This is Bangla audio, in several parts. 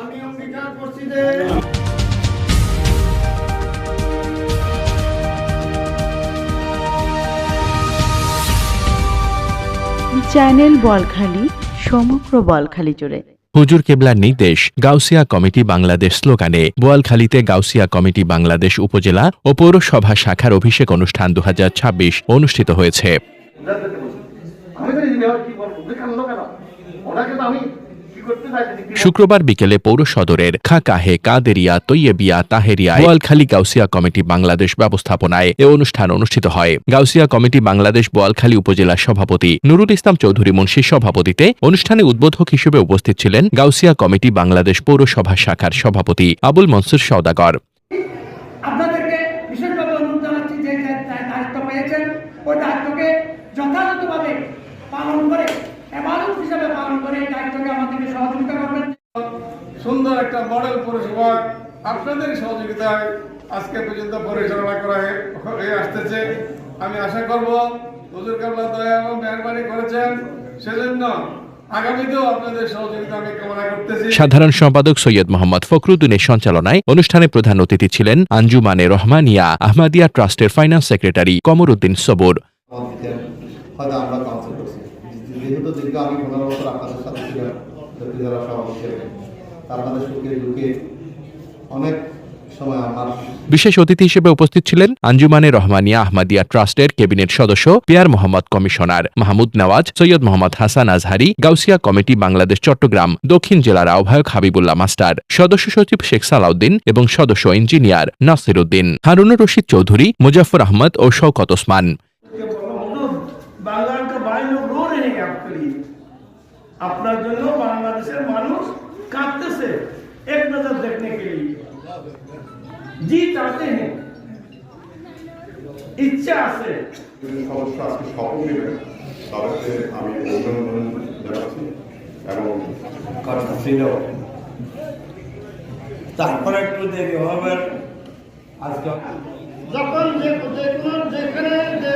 আমি অঙ্গীকার করছি যে চ্যানেল বলখালি সমগ্র বলখালি জুড়ে। হুজুর কেবলার নির্দেশ, গাউসিয়া কমিটি বাংলাদেশ স্লোগানে, বোয়ালখালীতে গাউসিয়া কমিটি বাংলাদেশ উপজেলা ও পৌরসভা শাখার অভিষেক অনুষ্ঠান দু হাজার ছাব্বিশ অনুষ্ঠিত হয়েছে। শুক্রবার বিকেলে পৌর সদরের খাকাহে কাদেরিয়া, তৈয়েবিয়া তাহেরিয়া বোয়ালখালী গাউসিয়া কমিটি বাংলাদেশ ব্যবস্থাপনায় এ অনুষ্ঠান অনুষ্ঠিত হয়। গাউসিয়া কমিটি বাংলাদেশ বোয়ালখালী উপজেলা সভাপতি নুরুল ইসলাম চৌধুরী মুন্সির সভাপতিতে অনুষ্ঠানে উদ্বোধক হিসেবে উপস্থিত ছিলেন গাউসিয়া কমিটি বাংলাদেশ পৌরসভা শাখার সভাপতি আবুল মনসুর সওদাগর। পালন করে এবাদত হিসাবে পালন করে এই দায়িত্বকে আমাদেরকে সহযোগিতা করবেন। সুন্দর একটা মডেল পৌরসভা আপনাদের সহযোগিতায় আজকে পর্যন্ত পরিচালনা করা হয়ে- হয়ে আসতেছে। আমি আশা করব হুজুর কাবলা দয়া এবং মেহরবানি করেছেন সেজন্য আগামীতেও আপনাদের সহযোগিতা আমি কামনা করতেছি। সাধারণ সম্পাদক সৈয়দ মোহাম্মদ ফখরুদ্দিনের সঞ্চালনায় অনুষ্ঠানে প্রধান অতিথি ছিলেন আঞ্জুমানে রহমানিয়া আহমাদিয়া ট্রাস্টের ফাইন্যান্স সেক্রেটারি কমর কমরউদ্দিন সবুর। যেহেতু দীর্ঘ আমি পনেরো বছর আপনাদের সাথে ছিলাম জেলা সভাপতি তা আপনাদের সুখে দুঃখে অনেক বিশেষ অতিথি হিসেবে উপস্থিত ছিলেন আঞ্জুমানে রহমানিয়া আহমাদিয়া ট্রাস্টের ক্যাবিনেট সদস্য পিয়ার মোহাম্মদ কমিশনার মাহমুদ নওয়াজ, সৈয়দ মোহাম্মদ হাসান আজহারি, গাউসিয়া কমিটি বাংলাদেশ চট্টগ্রাম, দক্ষিণ জেলার আহ্বায়ক হাবিবুল্লাহ মাস্টার, সদস্য সচিব শেখ সালাউদ্দিন এবং সদস্য ইঞ্জিনিয়ার নাসির উদ্দিন হারুনুর রশিদ চৌধুরী মুজাফর আহমদ ও শওকত ওসমান। শ্রীলঙ্কার ভাই লোক রো রে আপনি আপনার জন্য বাংলাদেশের মানুষ কাঁদতেছে एक नज़र देखने के लिए जी चाहते हैं ইচ্ছা আছে কিন্তু সমস্যা আজকে সফল নেবেন তাদেরকে আমি অভিনন্দন জানাচ্ছি এবং কারণ ছিল তারপরে একটু দেরি হবে আজকে যখন যে কোনো যেখানে যে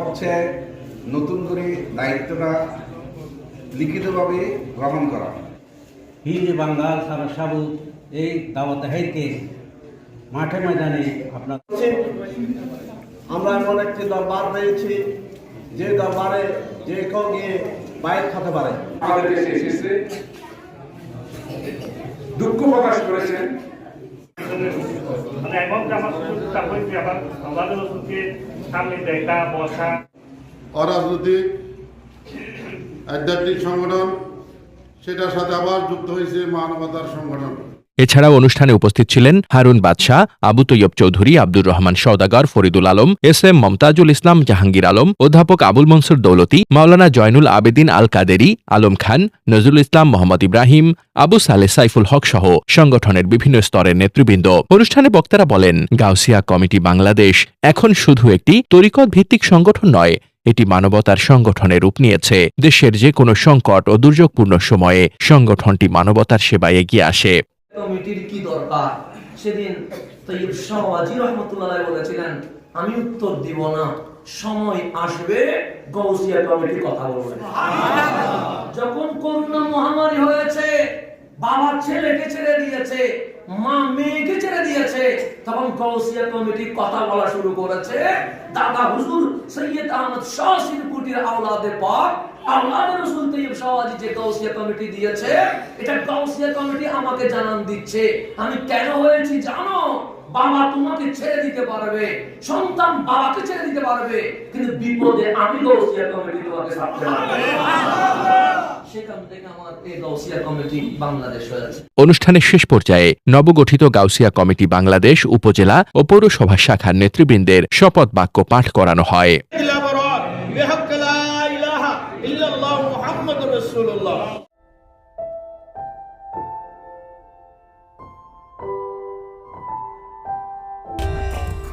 হচ্ছে নতুন করে দায়িত্বটা লিখিতভাবে গ্রহণ করা। হিন্দি বাঙ্গাল সারা সাবু এই দাওয়াত হেরকে মাঠে ময়দানে আপনার আমরা এমন একটি দরবার পেয়েছি যে দরবারে যে কেউ গিয়ে বাইর খেতে পারে। আমাদের দেশে এসেছে। দুঃখ প্রকাশ করেছেন মানে এমন আমার অরাজনৈতিক আধ্যাত্মিক সংগঠন সেটার সাথে আবার যুক্ত হয়েছে মানবতার সংগঠন। এছাড়াও অনুষ্ঠানে উপস্থিত ছিলেন হারুন বাদশাহ, আবু তৈয়ব চৌধুরী, আব্দুর রহমান সওদাগর, ফরিদুল আলম, এস এম মমতাজুল ইসলাম, জাহাঙ্গীর আলম, অধ্যাপক আবুল মনসুর দৌলতি, মাওলানা জয়নুল আবেদিন আল কাদেরি আলম খান, নজরুল ইসলাম মোহাম্মদ ইব্রাহিম, আবু সালে সাইফুল হক সহ সংগঠনের বিভিন্ন স্তরের নেতৃবৃন্দ। অনুষ্ঠানে বক্তারা বলেন, গাউসিয়া কমিটি বাংলাদেশ এখন শুধু একটি তরিকত ভিত্তিক সংগঠন নয়, এটি মানবতার সংগঠনের রূপ নিয়েছে। দেশের যে কোনো সংকট ও দুর্যোগপূর্ণ সময়ে সংগঠনটি মানবতার সেবায় এগিয়ে আসে। কমিটির কি দরকার? সেদিন তৈব শাহবাজি রহমতুল্লাহ বলেছিলেন আমি উত্তর দিব না সময় আসবে গৌসিয়া কমিটি কথা বলবে। যখন করোনা মহামারী হয়েছে বাবা ছেলেকে ছেড়ে দিয়েছে মা মেয়েকে ছেড়ে দিয়েছে তখন গৌসিয়া কমিটি কথা বলা শুরু করেছে। দাদা হুজুর সৈয়দ আহমদ শাহ সিনকুটির আওলাদের পর আল্লাহর রাসূল তৈয়ব শাহওয়াজি যে গাউসিয়া কমিটি দিয়েছে এটা গাউসিয়া কমিটি আমাকে জানান দিচ্ছে। আমি কেন হয়েছি জানো? বাবা তোমাকে ছেড়ে দিতে পারবে সন্তান বাবাকে ছেড়ে দিতে পারবে কিন্তু বিপদে আমি গাউসিয়া কমিটি তোমাকে ছাড়তে সেখান থেকে আমার এই গাউসিয়া কমিটি বাংলাদেশ হয়েছে অনুষ্ঠানের শেষ পর্যায়ে নবগঠিত গাউসিয়া কমিটি বাংলাদেশ উপজেলা ও পৌরসভা শাখার নেতৃবৃন্দের শপথ বাক্য পাঠ করানো হয়।